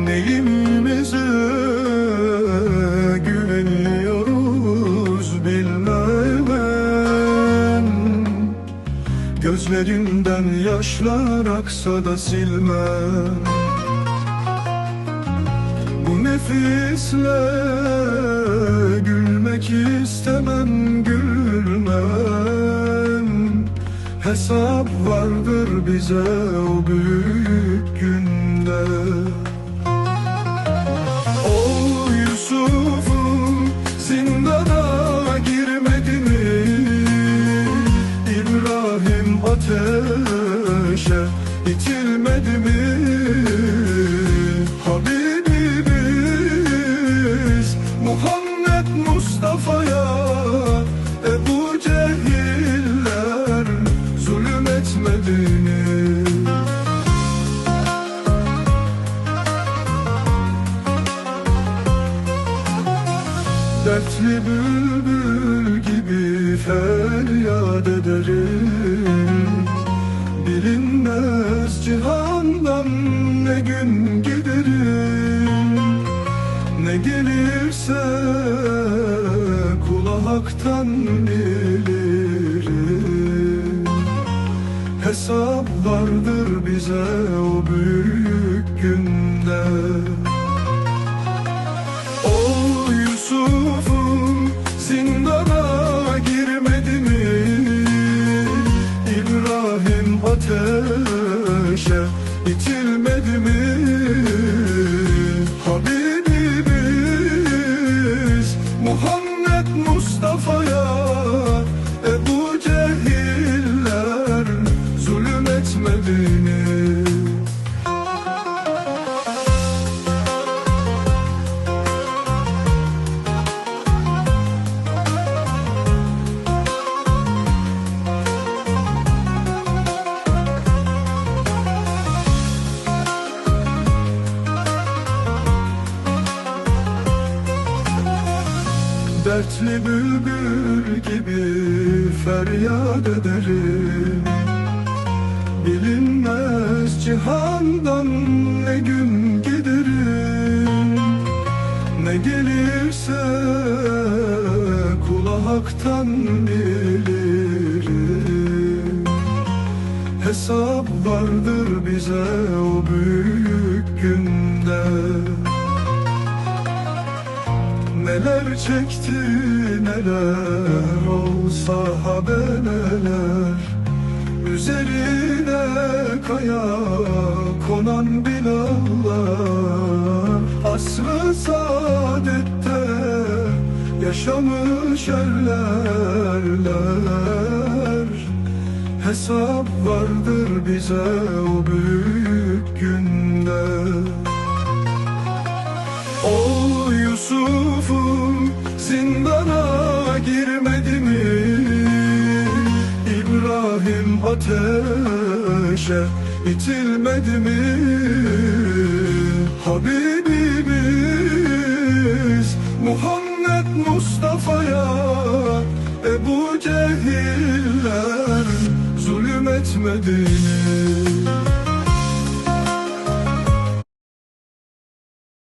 Neyimize güveniyoruz bilmem Gözlerimden yaşlar aksa da silmem. Bu nefisle gülmek istemem gülmem. Hesap vardır bize o büyük günde O Yusuf'um zindana? İbrahim ateşe itilmedi mi? Habibimiz Muhammed Mustafa'ya Ebu Cehiller zulüm etmedi mi? Dertli bülbül gibi feryat ederim. Bilinmez cihandan ne gün giderim. Ne gelirse kula haktan bilirim. Hesap vardır bize o büyük günde Ateşe itilmedi mi? Dertli bülbül gibi feryat ederim. Bilinmez cihandan ne gün giderim Ne gelirse kula haktan bilirim. Hesap vardır bize o büyük günde Neler çekti neler o sahabe neler Üzerine kaya konan binalar. Asrı saadette yaşamış erlerler. Hesap vardır bize o büyük günde ateşe itilmedi mi? Habibimiz Muhammed Mustafa'ya Ebu Cehiller zulüm etmedi mi?